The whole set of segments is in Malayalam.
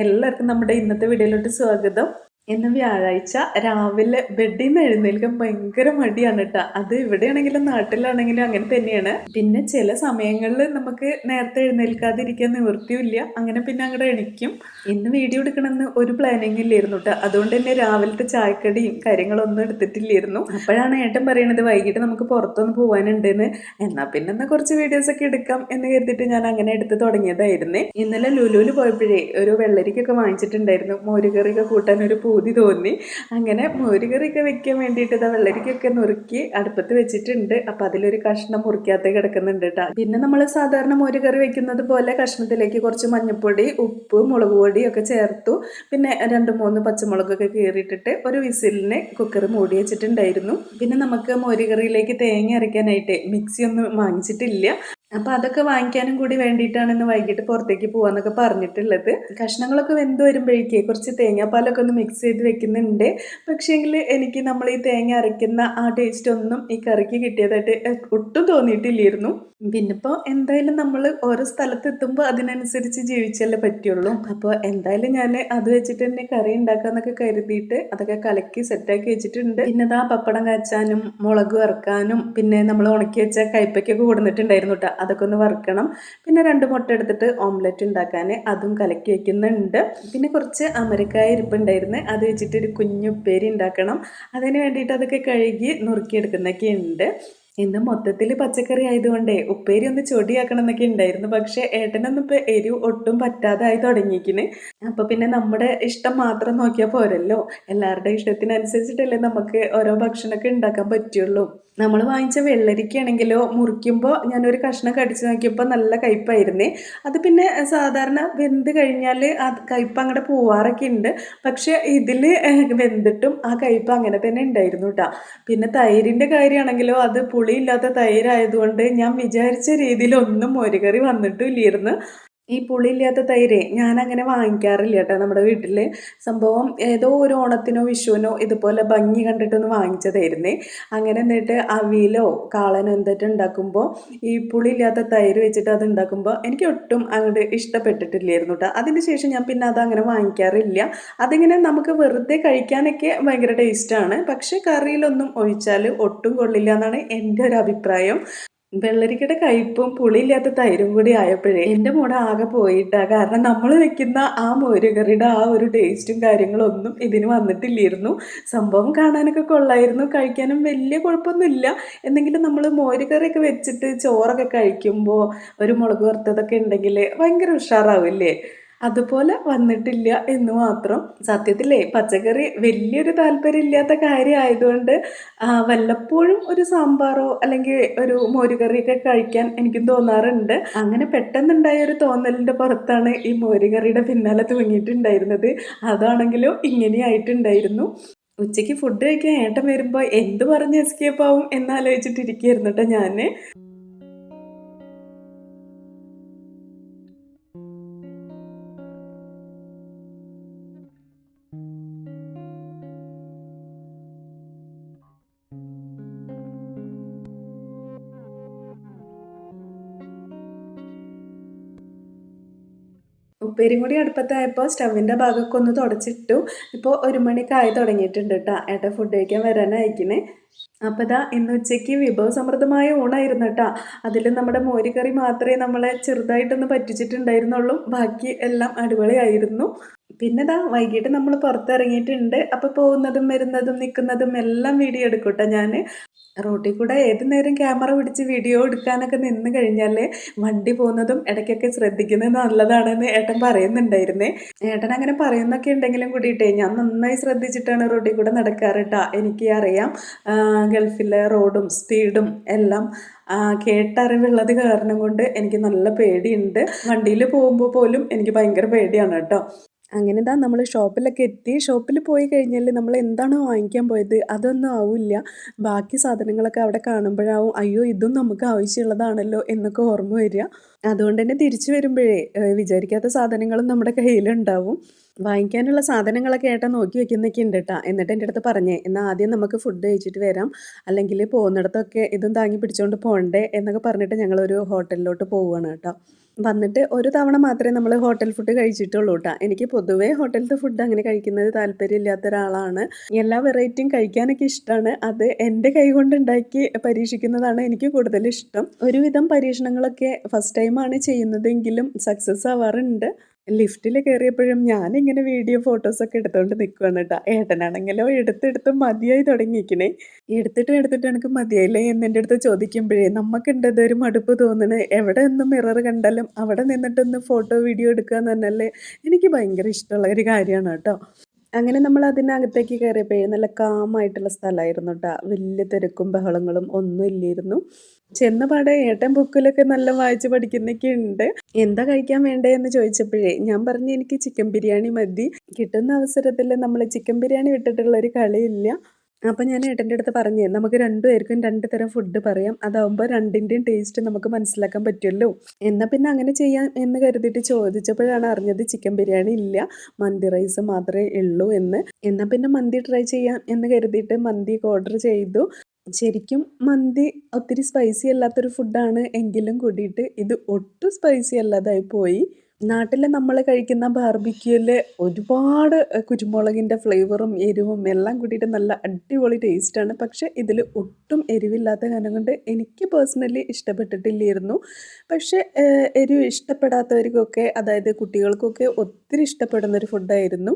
എല്ലാവർക്കും നമ്മുടെ ഇന്നത്തെ വീഡിയോയിലോട്ട് സ്വാഗതം. ഇന്ന് വ്യാഴാഴ്ച രാവിലെ ബെഡിൽ നിന്ന് എഴുന്നേൽക്കാൻ ഭയങ്കര മടിയാണ് കേട്ടോ. അത് ഇവിടെയാണെങ്കിലും നാട്ടിലാണെങ്കിലും അങ്ങനെ തന്നെയാണ്. പിന്നെ ചില സമയങ്ങളിൽ നമുക്ക് നേരത്തെ എഴുന്നേൽക്കാതിരിക്കാൻ നിവൃത്തിയില്ല അങ്ങനെ പിന്നെ അങ്ങോട്ട് എണിക്കും. ഇന്ന് വീഡിയോ എടുക്കണമെന്ന് ഒരു പ്ലാനിങ് ഇല്ലായിരുന്നു കേട്ടോ. അതുകൊണ്ട് തന്നെ രാവിലത്തെ ചായക്കടിയും കാര്യങ്ങളൊന്നും എടുത്തിട്ടില്ലായിരുന്നു. അപ്പോഴാണ് ഏട്ടൻ പറയണത് വൈകിട്ട് നമുക്ക് പുറത്തൊന്ന് പോകാനുണ്ടെന്ന് എന്നാൽ പിന്നെ എന്നാൽ കുറച്ച് വീഡിയോസ് ഒക്കെ എടുക്കാം എന്ന് കരുതിയിട്ട് ഞാൻ അങ്ങനെ എടുത്ത് തുടങ്ങിയതായിരുന്നു. ഇന്നലെ ലുലുവിൽ പോയപ്പോഴേ ഒരു വെള്ളരിക്കൊക്കെ വാങ്ങിച്ചിട്ടുണ്ടായിരുന്നു. മോരുകറിയൊക്കെ കൂട്ടാൻ ഒരു പൂതി തോന്നി. അങ്ങനെ മോരുകറിയൊക്കെ വെക്കാൻ വേണ്ടിയിട്ട് ഇതാ വെള്ളരിക്കൊക്കെ നുറുക്കി അടുപ്പത്ത് വെച്ചിട്ടുണ്ട്. അപ്പം അതിലൊരു കഷ്ണം മുറിക്കാത്ത കിടക്കുന്നുണ്ട് കേട്ടോ പിന്നെ നമ്മൾ സാധാരണ മോരുകറി വെക്കുന്നത് പോലെ കഷ്ണത്തിലേക്ക് കുറച്ച് മഞ്ഞൾപ്പൊടി ഉപ്പ് മുളക് ഒക്കെ ചേർത്തു. പിന്നെ രണ്ട് മൂന്ന് പച്ചമുളകൊക്കെ കീറിയിട്ടിട്ട് ഒരു വിസിലിന് കുക്കർ മൂടി വെച്ചിട്ടുണ്ടായിരുന്നു. പിന്നെ നമുക്ക് മോരുകറിയിലേക്ക് തേങ്ങ അരയ്ക്കാനായിട്ട് മിക്സി ഒന്നും വാങ്ങിച്ചിട്ടില്ല. അപ്പൊ അതൊക്കെ വാങ്ങിക്കാനും കൂടി വേണ്ടിയിട്ടാണ് ഇന്ന് വൈകിട്ട് പുറത്തേക്ക് പോവാന്നൊക്കെ പറഞ്ഞിട്ടുള്ളത്. കഷ്ണങ്ങളൊക്കെ വെന്ത് വരുമ്പോഴേക്കേ കുറച്ച് തേങ്ങാപ്പാലൊക്കെ ഒന്ന് മിക്സ് ചെയ്ത് വെക്കുന്നുണ്ട്. പക്ഷേങ്കിൽ എനിക്ക് നമ്മൾ ഈ തേങ്ങ അരയ്ക്കുന്ന ആ ടേസ്റ്റ് ഒന്നും ഈ കറിക്ക് കിട്ടിയതായിട്ട് ഒട്ടും തോന്നിയിട്ടില്ലായിരുന്നു. പിന്നെ ഇപ്പോൾ എന്തായാലും നമ്മൾ ഓരോ സ്ഥലത്ത് എത്തുമ്പോൾ അതിനനുസരിച്ച് ജീവിച്ചല്ലേ പറ്റുള്ളൂ. അപ്പോൾ എന്തായാലും ഞാൻ അത് വെച്ചിട്ട് തന്നെ കറി ഉണ്ടാക്കാന്നൊക്കെ കരുതിയിട്ട് അതൊക്കെ കലക്കി സെറ്റാക്കി വെച്ചിട്ടുണ്ട്. പിന്നെ ഇതാ പപ്പടം കാച്ചാനും മുളക് വറുക്കാനും പിന്നെ നമ്മൾ ഉണക്കി വെച്ച കയ്പയ്ക്കൊക്കെ കൊടുത്തിട്ടുണ്ടായിരുന്നു കേട്ടോ അതൊക്കെ ഒന്ന് വറുക്കണം. പിന്നെ രണ്ട് മുട്ട എടുത്തിട്ട് ഓംലെറ്റ് ഉണ്ടാക്കാൻ അതും കലക്കി വയ്ക്കുന്നുണ്ട് പിന്നെ കുറച്ച് അമരക്കായ ഇരിപ്പുണ്ടായിരുന്നു അത് വെച്ചിട്ട് ഒരു കുഞ്ഞു ഉപ്പേരി ഉണ്ടാക്കണം. അതിന് വേണ്ടിയിട്ട് അതൊക്കെ കഴുകി നുറുക്കിയെടുക്കുന്നൊക്കെ ഉണ്ട്. ഇന്ന് മൊത്തത്തിൽ പച്ചക്കറി ആയതുകൊണ്ടേ ഉപ്പേരി ഒന്ന് ചൊടിയാക്കണം എന്നൊക്കെ ഉണ്ടായിരുന്നു പക്ഷേ ഏട്ടനൊന്നും ഇപ്പോൾ എരിവ് ഒട്ടും പറ്റാതായി തുടങ്ങിയിരിക്കുന്നു അപ്പോൾ പിന്നെ നമ്മുടെ ഇഷ്ടം മാത്രം നോക്കിയാൽ പോരല്ലോ. എല്ലാവരുടെ ഇഷ്ടത്തിനനുസരിച്ചിട്ടല്ലേ നമുക്ക് ഓരോ ഭക്ഷണമൊക്കെ ഉണ്ടാക്കാൻ പറ്റുള്ളൂ. നമ്മൾ വാങ്ങിച്ച വെള്ളരിക്കാണെങ്കിലോ മുറിക്കുമ്പോൾ ഞാനൊരു കഷ്ണം കടിച്ചു നോക്കിയപ്പോൾ നല്ല കയ്പായിരുന്നേ. അത് പിന്നെ സാധാരണ വെന്ത് കഴിഞ്ഞാൽ ആ കയ്പ് അങ്ങോട്ട് പോവാറൊക്കെ ഉണ്ട് പക്ഷെ ഇതിൽ വെന്തിട്ടും ആ കയ്പ് അങ്ങനെ തന്നെ ഉണ്ടായിരുന്നു കേട്ടോ പിന്നെ തൈരിന്റെ കാര്യമാണെങ്കിലോ അത് പുളിയില്ലാത്ത തൈരായതുകൊണ്ട് ഞാൻ വിചാരിച്ച രീതിയിലൊന്നും മോരുകറി വന്നിട്ടും ഇല്ലായിരുന്നു. ഈ പുളിയില്ലാത്ത തൈര് ഞാൻ അങ്ങനെ വാങ്ങിക്കാറില്ല കേട്ടോ. നമ്മുടെ വീട്ടിൽ സംഭവം ഏതോ ഒരു ഓണത്തിനോ വിഷുവിനോ ഇതുപോലെ ഭംഗി കണ്ടിട്ടൊന്ന് വാങ്ങിച്ചതായിരുന്നേ. അങ്ങനെ എന്നിട്ട് അവിയിലോ കാളനോ എന്തിട്ട് ഉണ്ടാക്കുമ്പോൾ ഈ പുളിയില്ലാത്ത തൈര് വെച്ചിട്ട് അത് ഉണ്ടാക്കുമ്പോൾ എനിക്ക് ഒട്ടും അങ്ങോട്ട് ഇഷ്ടപ്പെട്ടിട്ടില്ലായിരുന്നു കേട്ടോ. അതിന് ശേഷം ഞാൻ പിന്നെ അത് അങ്ങനെ വാങ്ങിക്കാറില്ല. അതിങ്ങനെ നമുക്ക് വെറുതെ കഴിക്കാനൊക്കെ ഭയങ്കര ടേസ്റ്റാണ്. പക്ഷേ കറിയിലൊന്നും ഒഴിച്ചാൽ ഒട്ടും കൊള്ളില്ല എന്നാണ് എന്റെ ഒരു അഭിപ്രായം. വെള്ളരിക്കയുടെ കയ്പും പുളിയില്ലാത്ത തൈരും കൂടി ആയപ്പോഴേ എന്റെ മോടെ ആകെ പോയിട്ടാ. കാരണം നമ്മൾ വെക്കുന്ന ആ മോരുകറിയുടെ ആ ഒരു ടേസ്റ്റും കാര്യങ്ങളും ഒന്നും ഇതിന് വന്നിട്ടില്ലായിരുന്നു. സംഭവം കാണാനൊക്കെ കൊള്ളായിരുന്നു. കഴിക്കാനും വലിയ കുഴപ്പമൊന്നുമില്ല. എന്തെങ്കിലും നമ്മൾ മോരുകറിയൊക്കെ വെച്ചിട്ട് ചോറൊക്കെ കഴിക്കുമ്പോൾ ഒരു മുളക് വറുത്തതൊക്കെ ഉണ്ടെങ്കിൽ ഭയങ്കര ഉഷാറാവില്ലേ? അതുപോലെ വന്നിട്ടില്ല എന്ന് മാത്രം. സത്യത്തിലേ പച്ചക്കറി വലിയൊരു താല്പര്യമില്ലാത്ത കാര്യമായതുകൊണ്ട് വല്ലപ്പോഴും ഒരു സാമ്പാറോ അല്ലെങ്കിൽ ഒരു മോരുകറിയൊക്കെ കഴിക്കാൻ എനിക്കും തോന്നാറുണ്ട്. അങ്ങനെ പെട്ടെന്നുണ്ടായ ഒരു തോന്നലിന്റെ പുറത്താണ് ഈ മോരുകറിയുടെ പിന്നാലെ തൂങ്ങിയിട്ടുണ്ടായിരുന്നത്. അതാണെങ്കിലും ഇങ്ങനെയായിട്ടുണ്ടായിരുന്നു ഉച്ചയ്ക്ക് ഫുഡ് കഴിക്കാൻ ഏട്ടൻ വരുമ്പോൾ എന്ത് പറഞ്ഞ് എസ്കേപ്പ് ആവും എന്നാലോചിച്ചിട്ടിരിക്കുകയായിരുന്നു കേട്ടോ ഞാൻ ഉപ്പേരും കൂടി അടുപ്പത്തായപ്പോൾ സ്റ്റവിന്റെ ഭാഗമൊക്കെ ഒന്ന് തുടച്ചിട്ടു. ഇപ്പോൾ ഒരു മണിക്കായി തുടങ്ങിയിട്ടുണ്ട് കേട്ടോ ഏട്ടാ ഫുഡ് കഴിക്കാൻ വരാനായിക്കണേ അപ്പോൾ ഇതാ ഇന്ന് ഉച്ചയ്ക്ക് വിഭവസമൃദ്ധമായ ഊണായിരുന്നു കേട്ടോ അതിൽ നമ്മുടെ മോരുകറി മാത്രമേ നമ്മളെ ചെറുതായിട്ടൊന്ന് പറ്റിച്ചിട്ടുണ്ടായിരുന്നുള്ളൂ. ബാക്കി എല്ലാം അടിപൊളിയായിരുന്നു. പിന്നെ ഇതാ വൈകിട്ട് നമ്മൾ പുറത്തിറങ്ങിയിട്ടുണ്ട്. അപ്പോൾ പോകുന്നതും വരുന്നതും നിൽക്കുന്നതും എല്ലാം വീഡിയോ എടുക്കൂട്ടോ ഞാൻ റോട്ടിൽ കൂടെ ഏത് നേരം ക്യാമറ പിടിച്ച് വീഡിയോ എടുക്കാനൊക്കെ നിന്ന് കഴിഞ്ഞാൽ വണ്ടി പോകുന്നതും ഇടയ്ക്കൊക്കെ ശ്രദ്ധിക്കുന്നത് നല്ലതാണെന്ന് ഏട്ടൻ പറയുന്നുണ്ടായിരുന്നേ. ഏട്ടൻ അങ്ങനെ പറയുന്നൊക്കെ ഉണ്ടെങ്കിലും കൂടിയിട്ടേ ഞാൻ നന്നായി ശ്രദ്ധിച്ചിട്ടാണ് റോട്ടിൽ കൂടെ നടക്കാറ് എനിക്ക് അറിയാം ഗൾഫിലെ റോഡും സ്പീഡും എല്ലാം കേട്ടറിവുള്ളത് കാരണം കൊണ്ട് എനിക്ക് നല്ല പേടിയുണ്ട്. വണ്ടിയിൽ പോകുമ്പോൾ പോലും എനിക്ക് ഭയങ്കര പേടിയാണ് കേട്ടോ അങ്ങനെ ഇതാ നമ്മൾ ഷോപ്പിലൊക്കെ എത്തി ഷോപ്പിൽ പോയി കഴിഞ്ഞാൽ നമ്മൾ എന്താണോ വാങ്ങിക്കാൻ പോയത് അതൊന്നും ആവില്ല. ബാക്കി സാധനങ്ങളൊക്കെ അവിടെ കാണുമ്പോഴാവും അയ്യോ ഇതും നമുക്ക് ആവശ്യമുള്ളതാണല്ലോ എന്നൊക്കെ ഓർമ്മ വരിക. അതുകൊണ്ട് തന്നെ തിരിച്ചു വരുമ്പോഴേ വിചാരിക്കാത്ത സാധനങ്ങളും നമ്മുടെ കയ്യിലുണ്ടാവും. വാങ്ങിക്കാനുള്ള സാധനങ്ങളൊക്കെ ഏട്ടാ നോക്കി വെക്കുന്നൊക്കെ ഉണ്ട് കേട്ടോ എന്നിട്ട് എന്റെ അടുത്ത് പറഞ്ഞേ എന്നാൽ ആദ്യം നമുക്ക് ഫുഡ് കഴിച്ചിട്ട് വരാം. അല്ലെങ്കിൽ പോകുന്നിടത്തൊക്കെ ഇതും താങ്ങി പിടിച്ചുകൊണ്ട് പോകണ്ടേ എന്നൊക്കെ പറഞ്ഞിട്ട് ഞങ്ങളൊരു ഹോട്ടലിലോട്ട് പോവുകയാണ് കേട്ടോ. വന്നിട്ട് ഒരു തവണ മാത്രമേ നമ്മൾ ഹോട്ടൽ ഫുഡ് കഴിച്ചിട്ടുള്ളൂ കേട്ടോ എനിക്ക് പൊതുവേ ഹോട്ടലിലത്തെ ഫുഡ് അങ്ങനെ കഴിക്കുന്നത് താല്പര്യമില്ലാത്ത ഒരാളാണ്. എല്ലാ വെറൈറ്റിയും കഴിക്കാനൊക്കെ ഇഷ്ടമാണ് അത് എന്റെ കൈ കൊണ്ട് ഉണ്ടാക്കി പരീക്ഷിക്കുന്നതാണ് എനിക്ക് കൂടുതൽ ഇഷ്ടം. ഒരുവിധം പരീക്ഷണങ്ങളൊക്കെ ഫസ്റ്റ് ടൈമാണ് ചെയ്യുന്നതെങ്കിലും സക്സസ് ആവാറുണ്ട്. ലിഫ്റ്റിൽ കയറിയപ്പോഴും ഞാനിങ്ങനെ വീഡിയോ ഫോട്ടോസൊക്കെ എടുത്തുകൊണ്ട് നിൽക്കുകയാണ് കേട്ടോ. ഏട്ടനാണെങ്കിലോ എടുത്തെടുത്ത് മതിയായി തുടങ്ങിയിരിക്കണേ. എടുത്തിട്ട് എടുത്തിട്ട് എനിക്ക് മതിയായില്ലേ എന്ന് അടുത്ത് ചോദിക്കുമ്പോഴേ നമുക്കുണ്ടത് ഒരു മടുപ്പ് തോന്നണേ? എവിടെ നിന്ന് മിറർ കണ്ടാലും അവിടെ നിന്നിട്ടൊന്ന് ഫോട്ടോ വീഡിയോ എടുക്കുക എന്ന് പറഞ്ഞാൽ എനിക്ക് ഭയങ്കര ഇഷ്ടമുള്ള ഒരു കാര്യമാണ് കേട്ടോ. അങ്ങനെ നമ്മൾ അതിനകത്തേക്ക് കയറിയപ്പോഴേ നല്ല കാമായിട്ടുള്ള സ്ഥലമായിരുന്നു കേട്ടോ. വലിയ തിരക്കും ബഹളങ്ങളും ഒന്നും ഇല്ലായിരുന്നു. ചെന്ന പാടെ ഏട്ടൻ ബുക്കിലൊക്കെ നല്ല വായിച്ച് പഠിക്കുന്നൊക്കെ ഉണ്ട്. എന്താ കഴിക്കാൻ വേണ്ടേ എന്ന് ചോദിച്ചപ്പോഴേ ഞാൻ പറഞ്ഞു എനിക്ക് ചിക്കൻ ബിരിയാണി മതി. കിട്ടുന്ന അവസരത്തിൽ നമ്മൾ ചിക്കൻ ബിരിയാണി വിട്ടിട്ടുള്ള ഒരു കളിയില്ല. അപ്പം ഞാൻ ഏട്ടന്റെ അടുത്ത് പറഞ്ഞു നമുക്ക് രണ്ടുപേർക്കും രണ്ട് തരം ഫുഡ് പറയാം. അതാവുമ്പോൾ രണ്ടിന്റെയും ടേസ്റ്റ് നമുക്ക് മനസ്സിലാക്കാൻ പറ്റുമല്ലോ എന്നാൽ പിന്നെ അങ്ങനെ ചെയ്യാം എന്ന് കരുതിയിട്ട് ചോദിച്ചപ്പോഴാണ് അറിഞ്ഞത് ചിക്കൻ ബിരിയാണി ഇല്ല. മന്തി റൈസ് മാത്രമേ ഉള്ളൂ എന്ന്. എന്നാൽ പിന്നെ മന്തി ട്രൈ ചെയ്യാം എന്ന് കരുതിയിട്ട് മന്തിയൊക്കെ ഓർഡർ ചെയ്തു. ശരിക്കും മന്തി ഒത്തിരി സ്പൈസി അല്ലാത്തൊരു ഫുഡാണ് എങ്കിലും കൂടിയിട്ട് ഇത് ഒട്ടും സ്പൈസി അല്ലാതായി പോയി. നാട്ടിൽ നമ്മൾ കഴിക്കുന്ന ബാർബിക്യൂവിൽ ഒരുപാട് കുരുമുളകിന്റെ ഫ്ലേവറും എരിവും എല്ലാം കൂട്ടിയിട്ട് നല്ല അടിപൊളി ടേസ്റ്റാണ് പക്ഷേ ഇതിൽ ഒട്ടും എരിവില്ലാത്ത കാരണം കൊണ്ട് എനിക്ക് പേഴ്സണലി ഇഷ്ടപ്പെട്ടിട്ടില്ലായിരുന്നു. പക്ഷേ എരിവ് ഇഷ്ടപ്പെടാത്തവർക്കൊക്കെ അതായത് കുട്ടികൾക്കൊക്കെ ഒത്തിരി ഇഷ്ടപ്പെടുന്നൊരു ഫുഡായിരുന്നു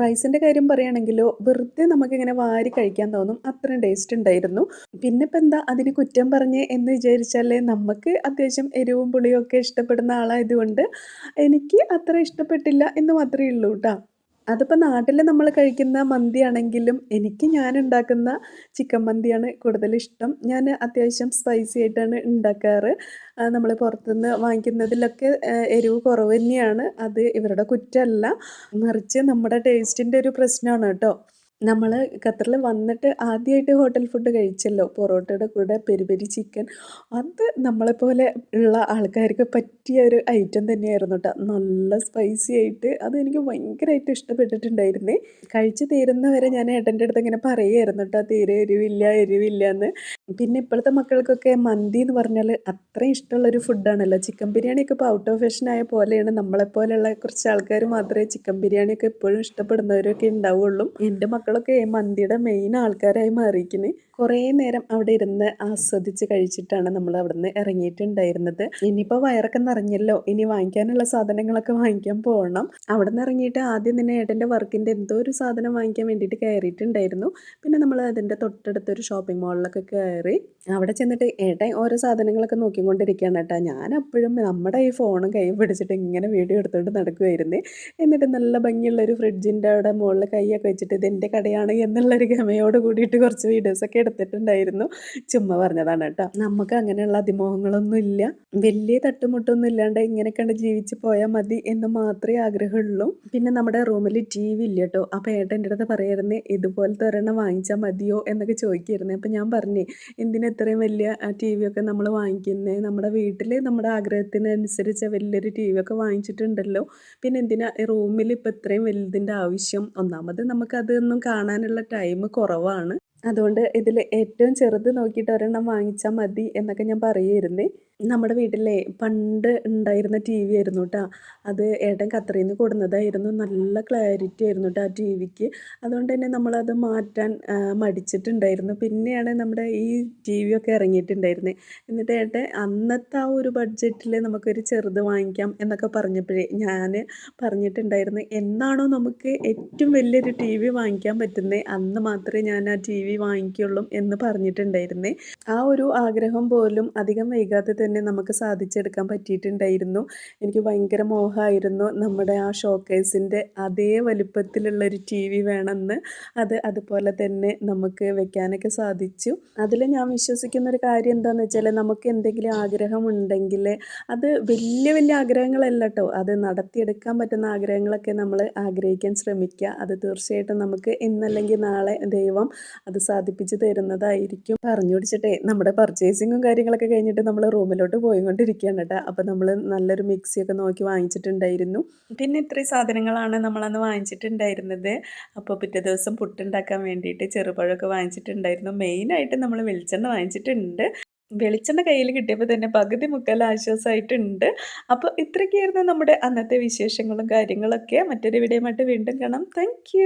റൈസിന്റെ കാര്യം പറയുകയാണെങ്കിലോ വെറുതെ നമുക്കിങ്ങനെ വാരി കഴിക്കാൻ തോന്നും. അത്രയും ടേസ്റ്റ് ഉണ്ടായിരുന്നു. പിന്നെ ഇപ്പം എന്താ അതിന് കുറ്റം പറഞ്ഞ് എന്ന് വിചാരിച്ചാൽ നമുക്ക് അത്യാവശ്യം എരിവും പുളിയും ഒക്കെ ഇഷ്ടപ്പെടുന്ന ആളായതുകൊണ്ട് എനിക്ക് അത്ര ഇഷ്ടപ്പെട്ടില്ല എന്ന് മാത്രമേ ഉള്ളൂ കേട്ടോ അതിപ്പോൾ നാട്ടിൽ നമ്മൾ കഴിക്കുന്ന മന്തിയാണെങ്കിലും എനിക്ക് ഞാൻ ഉണ്ടാക്കുന്ന ചിക്കൻ മന്തിയാണ് കൂടുതൽ ഇഷ്ടം ഞാൻ അത്യാവശ്യം സ്പൈസി ആയിട്ടാണ് ഉണ്ടാക്കാറ്. നമ്മൾ പുറത്തുനിന്ന് വാങ്ങിക്കുന്നതിലൊക്കെ എരിവ് കുറവ് തന്നെയാണ്. അത് ഇവരുടെ കുറ്റമല്ല. മറിച്ച് നമ്മുടെ ടേസ്റ്റിന്റെ ഒരു പ്രശ്നമാണ് കേട്ടോ. നമ്മൾ ഖത്തറിൽ വന്നിട്ട് ആദ്യമായിട്ട് ഹോട്ടൽ ഫുഡ് കഴിച്ചല്ലോ. പൊറോട്ടയുടെ കൂടെ പെരി പെരി ചിക്കൻ. അത് നമ്മളെപ്പോലെ ഉള്ള ആൾക്കാർക്ക് പറ്റിയ ഒരു ഐറ്റം തന്നെയായിരുന്നു കേട്ടോ നല്ല സ്പൈസി ആയിട്ട് അത് എനിക്ക് ഭയങ്കരമായിട്ട് ഇഷ്ടപ്പെട്ടിട്ടുണ്ടായിരുന്നേ. കഴിച്ചു തീരുന്നവരെ ഞാൻ ഏട്ടന്റെ അടുത്ത് ഇങ്ങനെ പറയുമായിരുന്നു കേട്ടോ തീരെ എരിവില്ല എരിവില്ല എന്ന് പിന്നെ ഇപ്പോഴത്തെ മക്കൾക്കൊക്കെ മന്തി എന്ന് പറഞ്ഞാൽ അത്രയും ഇഷ്ടമുള്ളൊരു ഫുഡാണല്ലോ ചിക്കൻ ബിരിയാണിയൊക്കെ ഇപ്പോൾ ഔട്ട് ഓഫ് ഫാഷൻ ആയ പോലെയാണ്. നമ്മളെപ്പോലെയുള്ള കുറച്ച് ആൾക്കാർ മാത്രമേ ചിക്കൻ ബിരിയാണിയൊക്കെ എപ്പോഴും ഇഷ്ടപ്പെടുന്നവരൊക്കെ ഉണ്ടാവുള്ളൂ. എന്റെ മക്കൾ മക്കളൊക്കെ മന്തിയുടെ മെയിൻ ആൾക്കാരായി മാറിയിരിക്കുന്നത് കുറേ നേരം അവിടെ ഇരുന്ന് ആസ്വദിച്ച് കഴിച്ചിട്ടാണ് നമ്മൾ അവിടെ നിന്ന് ഇറങ്ങിയിട്ടുണ്ടായിരുന്നത്. ഇനിയിപ്പോൾ വയറൊക്കെ നിറഞ്ഞല്ലോ. ഇനി വാങ്ങിക്കാനുള്ള സാധനങ്ങളൊക്കെ വാങ്ങിക്കാൻ പോകണം അവിടെ നിന്ന് ഇറങ്ങിയിട്ട് ആദ്യം തന്നെ ഏട്ടന്റെ വർക്കിന്റെ എന്തോ ഒരു സാധനം വാങ്ങിക്കാൻ വേണ്ടിയിട്ട് കയറിയിട്ടുണ്ടായിരുന്നു. പിന്നെ നമ്മൾ അതിന്റെ തൊട്ടടുത്തൊരു ഷോപ്പിംഗ് മാളിലൊക്കെ കയറി അവിടെ ചെന്നിട്ട് ഏട്ടൻ ഓരോ സാധനങ്ങളൊക്കെ നോക്കിക്കൊണ്ടിരിക്കുകയാണ് കേട്ടോ. ഞാൻ അപ്പോഴും നമ്മുടെ ഈ ഫോണും കൈ പിടിച്ചിട്ട് ഇങ്ങനെ വീഡിയോ എടുത്തുകൊണ്ട് നടക്കുമായിരുന്നു എന്നിട്ട് നല്ല ഭംഗിയുള്ള ഒരു ഫ്രിഡ്ജിന്റെ അവിടെ മുകളിൽ കൈയൊക്കെ വെച്ചിട്ട് ഇത് എന്റെ കടയാണ് എന്നുള്ളൊരു ഗമയോട് കൂടിയിട്ട് കുറച്ച് വീഡിയോസൊക്കെ എടുത്തിട്ടുണ്ടായിരുന്നു. ചുമ്മാ പറഞ്ഞതാണ് കേട്ടോ. നമുക്ക് അങ്ങനെയുള്ള അതിമോഹങ്ങളൊന്നും ഇല്ല. വലിയ തട്ടുമുട്ടൊന്നും ഇല്ലാണ്ട് ഇങ്ങനെ കണ്ട് ജീവിച്ച് പോയാൽ മതി എന്ന് മാത്രമേ ആഗ്രഹമുള്ളൂ. പിന്നെ നമ്മുടെ റൂമിൽ ടി വി ഇല്ല കേട്ടോ. അപ്പോൾ ഏട്ടൻ എന്റെ അടുത്ത് പറയായിരുന്നേ ഇതുപോലത്തെ ഒരെണ്ണം വാങ്ങിച്ചാൽ മതിയോ? എന്നൊക്കെ ചോദിക്കായിരുന്നേ. അപ്പോൾ ഞാൻ പറഞ്ഞേ എന്തിനാ ഇത്രയും വലിയ ടി വി ഒക്കെ നമ്മൾ വാങ്ങിക്കുന്നത് നമ്മുടെ വീട്ടിൽ നമ്മുടെ ആഗ്രഹത്തിനനുസരിച്ച് വലിയൊരു ടി വി ഒക്കെ വാങ്ങിച്ചിട്ടുണ്ടല്ലോ. പിന്നെ എന്തിനാ റൂമിൽ ഇപ്പോൾ ഇത്രയും വലുതിന്റെ ആവശ്യം? ഒന്നാമത് നമുക്കതൊന്നും കാണാനുള്ള ടൈം കുറവാണ്. അതുകൊണ്ട് ഇതിൽ ഏറ്റവും ചെറുത് നോക്കിയിട്ട് ഒരെണ്ണം വാങ്ങിച്ചാൽ മതി എന്നൊക്കെ ഞാൻ പറയുമായിരുന്നേ നമ്മുടെ വീട്ടിലെ പണ്ട് ഉണ്ടായിരുന്ന ടി വി ആയിരുന്നു കേട്ടോ അത് ഏട്ടൻ നിന്ന് കൊടുന്നതായിരുന്നു. നല്ല ക്ലാരിറ്റി ആയിരുന്നു കേട്ടോ ആ ടി വിക്ക്. അതുകൊണ്ട് തന്നെ നമ്മളത് മാറ്റാൻ മടിച്ചിട്ടുണ്ടായിരുന്നു. പിന്നെയാണ് നമ്മുടെ ഈ ടി വി ഒക്കെ ഇറങ്ങിയിട്ടുണ്ടായിരുന്നത് എന്നിട്ട് ഏട്ടൻ അന്നത്തെ ആ ഒരു ബഡ്ജറ്റിൽ നമുക്കൊരു ചെറുത് വാങ്ങിക്കാം എന്നൊക്കെ പറഞ്ഞപ്പോഴേ ഞാൻ പറഞ്ഞിട്ടുണ്ടായിരുന്നു എന്നാണോ നമുക്ക് ഏറ്റവും വലിയൊരു ടി വി വാങ്ങിക്കാൻ പറ്റുന്നത് അന്ന് മാത്രമേ ഞാൻ ആ ടി വി വാങ്ങിക്കുള്ളൂ എന്ന് പറഞ്ഞിട്ടുണ്ടായിരുന്നേ. ആ ഒരു ആഗ്രഹം പോലും അധികം വൈകാതെ തന്നെ നമുക്ക് സാധിച്ചെടുക്കാൻ പറ്റിയിട്ടുണ്ടായിരുന്നു. എനിക്ക് ഭയങ്കര മോഹമായിരുന്നു. നമ്മുടെ ആ ഷോക്കേസിന്റെ അതേ വലുപ്പത്തിലുള്ള ഒരു ടി വി വേണമെന്ന് അത് അതുപോലെ തന്നെ നമുക്ക് വെക്കാനൊക്കെ സാധിച്ചു. അതിൽ ഞാൻ വിശ്വസിക്കുന്ന ഒരു കാര്യം എന്താണെന്ന് വെച്ചാൽ നമുക്ക് എന്തെങ്കിലും ആഗ്രഹമുണ്ടെങ്കിൽ അത് വലിയ വലിയ ആഗ്രഹങ്ങളല്ല കേട്ടോ. അത് നടത്തിയെടുക്കാൻ പറ്റുന്ന ആഗ്രഹങ്ങളൊക്കെ നമ്മൾ ആഗ്രഹിക്കാൻ ശ്രമിക്കുക. അത് തീർച്ചയായിട്ടും നമുക്ക് ഇന്നല്ലെങ്കിൽ നാളെ ദൈവം അത് സാധിപ്പിച്ച് തരുന്നതായിരിക്കും. പറഞ്ഞു പിടിച്ചിട്ടേ നമ്മുടെ പർച്ചേസിങ്ങും കാര്യങ്ങളൊക്കെ കഴിഞ്ഞിട്ട് നമ്മൾ റൂമിൽ കടയിലോട്ട് പോയിക്കൊണ്ടിരിക്കുകയാണ് കേട്ടോ. അപ്പോൾ നമ്മൾ നല്ലൊരു മിക്സിയൊക്കെ നോക്കി വാങ്ങിച്ചിട്ടുണ്ടായിരുന്നു. പിന്നെ ഇത്രയും സാധനങ്ങളാണ് നമ്മളന്ന് വാങ്ങിച്ചിട്ടുണ്ടായിരുന്നത്. അപ്പോൾ പിറ്റേ ദിവസം പുട്ടുണ്ടാക്കാൻ വേണ്ടിയിട്ട് ചെറുപഴമൊക്കെ വാങ്ങിച്ചിട്ടുണ്ടായിരുന്നു. മെയിനായിട്ട് നമ്മൾ വെളിച്ചെണ്ണ വാങ്ങിച്ചിട്ടുണ്ട്. വെളിച്ചെണ്ണ കയ്യിൽ കിട്ടിയപ്പോൾ തന്നെ പകുതി മുക്കാൽ ആശ്വാസമായിട്ടുണ്ട്. അപ്പോൾ ഇത്രയൊക്കെയായിരുന്നു നമ്മുടെ അന്നത്തെ വിശേഷങ്ങളും കാര്യങ്ങളൊക്കെ. മറ്റൊരു വീഡിയോ വീണ്ടും കാണാം. താങ്ക്